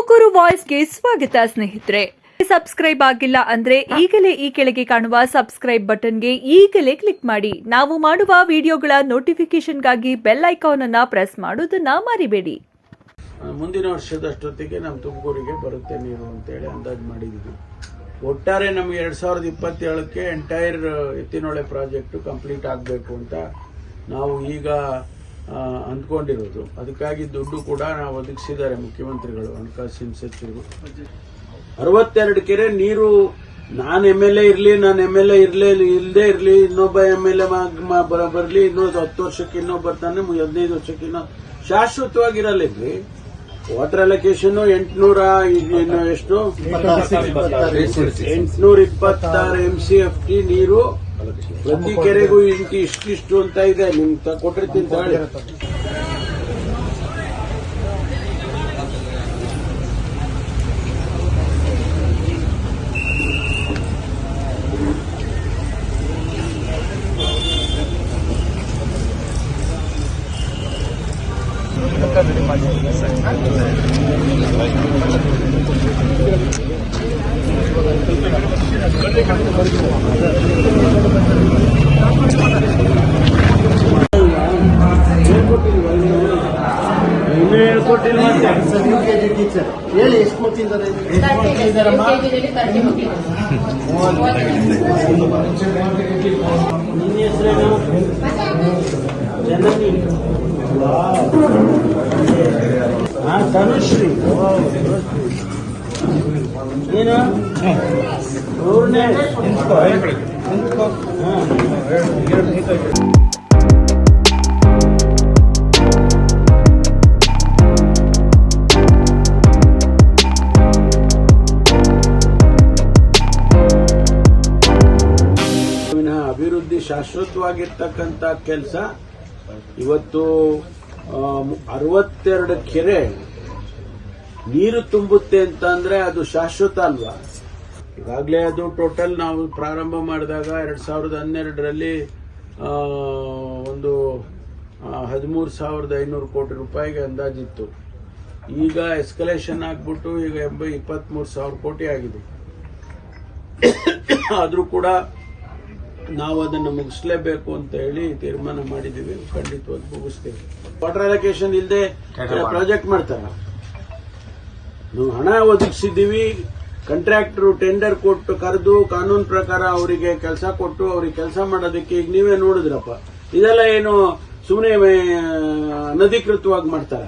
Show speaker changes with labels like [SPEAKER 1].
[SPEAKER 1] ತುಮಕೂರು ವಾಯ್ಸ್ಗೆ ಸ್ವಾಗತ, ಸ್ನೇಹಿತರೆ. ಸಬ್ಸ್ಕ್ರೈಬ್ ಆಗಿಲ್ಲ ಅಂದ್ರೆ ಈಗಲೇ ಈ ಕೆಳಗೆ ಕಾಣುವ ಸಬ್ಸ್ಕ್ರೈಬ್ ಬಟನ್ಗೆ ಈಗಲೇ ಕ್ಲಿಕ್ ಮಾಡಿ. ನಾವು ಮಾಡುವ ವಿಡಿಯೋಗಳ ನೋಟಿಫಿಕೇಶನ್ಗಾಗಿ ಬೆಲ್ ಐಕಾನ್ ಅನ್ನ ಪ್ರೆಸ್ ಮಾಡೋದನ್ನ ಮರಿಬೇಡಿ.
[SPEAKER 2] ಮುಂದಿನ ವರ್ಷದಷ್ಟೊತ್ತಿಗೆ ನಮ್ಮ ತುಮಕೂರಿಗೆ ಬರುತ್ತೆ ನೀರು ಅಂತೇಳಿ ಅಂದಾಜು ಮಾಡಿದ್ದೀವಿ. ಒಟ್ಟಾರೆ ನಮಗೆ ಎರಡು ಸಾವಿರದ ಇಪ್ಪತ್ತೇಳಕ್ಕೆ ಎಂಟೈರ್ ಎತ್ತಿನೊಳೆ ಪ್ರಾಜೆಕ್ಟು ಕಂಪ್ಲೀಟ್ ಆಗಬೇಕು ಅಂತ ನಾವು ಈಗ ಅಂದ್ಕೊಂಡಿರೋದು. ಅದಕ್ಕಾಗಿ ದುಡ್ಡು ಕೂಡ ನಾವು ಒದಗಿಸಿದ್ದಾರೆ ಮುಖ್ಯಮಂತ್ರಿಗಳು. ಹಣಕಾಸಿನ ಸಚಿವರು. ಅರವತ್ತೆರಡು ಕೆರೆ ನೀರು ನಾನು ಎಂ ಎಲ್ ಎ ಇರಲಿ ನಾನು ಎಂ ಎಲ್ ಎ ಇರಲಿ ಇಲ್ಲದೆ ಇರಲಿ ಇನ್ನೊಬ್ಬ ಎಂ ಎಲ್ ಎ ಬರಲಿ ಇನ್ನೊಂದು ಹತ್ತು ವರ್ಷಕ್ಕೆ ಇನ್ನೊಬ್ಬ ಬರ್ತಾನೆ ಹದಿನೈದು ವರ್ಷಕ್ಕೆ ಇನ್ನೊ ಇರಲಿ ವಾಟರ್ ಅಲೋಕೇಶನ್ ಎಂಟುನೂರ ಇನ್ನು ಎಷ್ಟು? ಎಂಟುನೂರ ಇಪ್ಪತ್ತಾರು. ಎಂ ಸಿ ಎಫ್ ಟಿ ನೀರು ಪ್ರತಿ ಕೆರೆಗೂ ಇಂಟಿ ಇಷ್ಟಿಷ್ಟು ಅಂತ ಇದೆ. ನಿಮ್ಗೆ ಕೊಟ್ಟಿರ್ತೀನಿ ತಾಳಿ ಇನ್ನೂ
[SPEAKER 3] ಟೀಚರ್ ಹೇಳಿ ಎಷ್ಟು
[SPEAKER 2] ನಿನ್ನ ಹೆಸರೇನು ಜನನಿ ಹಾ ತನುಶ್ರೀ ಏನು ಮೂರನೇ ವಿನಃ ಶಾಶ್ವತವಾಗಿರ್ತಕ್ಕಂಥ ಕೆಲಸ. ಇವತ್ತು ಅರವತ್ತೆರಡು ಕೆರೆ ನೀರು ತುಂಬುತ್ತೆ ಅಂತ ಅಂದ್ರೆ ಅದು ಶಾಶ್ವತ ಅಲ್ವಾ? ಈಗಾಗಲೇ ಅದು ಟೋಟಲ್ ನಾವು ಪ್ರಾರಂಭ ಮಾಡಿದಾಗ ಎರಡ್ ಸಾವಿರದ ಹನ್ನೆರಡರಲ್ಲಿ ಒಂದು ಹದಿಮೂರು ಸಾವಿರದ ಐನೂರು ಕೋಟಿ ರೂಪಾಯಿಗೆ ಅಂದಾಜಿತ್ತು. ಈಗ ಎಸ್ಕಲೇಷನ್ ಆಗ್ಬಿಟ್ಟು ಈಗ ಎಂಬ ಇಪ್ಪತ್ಮೂರು ಸಾವಿರ ಕೋಟಿ ಆಗಿದೆ. ಆದರೂ ಕೂಡ ನಾವು ಅದನ್ನು ಮುಗಿಸ್ಲೇಬೇಕು ಅಂತ ಹೇಳಿ ತೀರ್ಮಾನ ಮಾಡಿದ್ದೀವಿ. ಖಂಡಿತವಾಗಿ ಮುಗಿಸ್ತೇವೆ. ವಾಟರ್ ಅಲೋಕೇಶನ್ ಇಲ್ಲದೆ ಪ್ರಾಜೆಕ್ಟ್ ಮಾಡ್ತಾರ. ನಾವು ಹಣ ಒದಗಿಸಿದ್ದೀವಿ. ಕಾಂಟ್ರಾಕ್ಟರ್ ಟೆಂಡರ್ ಕೊಟ್ಟು ಕರೆದು ಕಾನೂನು ಪ್ರಕಾರ ಅವರಿಗೆ ಕೆಲಸ ಕೊಟ್ಟು ಅವ್ರಿಗೆ ಕೆಲಸ ಮಾಡೋದಕ್ಕೆ ಈಗ ನೀವೇ ನೋಡಿದ್ರಪ್ಪ. ಇದೆಲ್ಲ ಏನು ಸುಮ್ಮನೆ ಅನಧಿಕೃತವಾಗಿ ಮಾಡ್ತಾರ.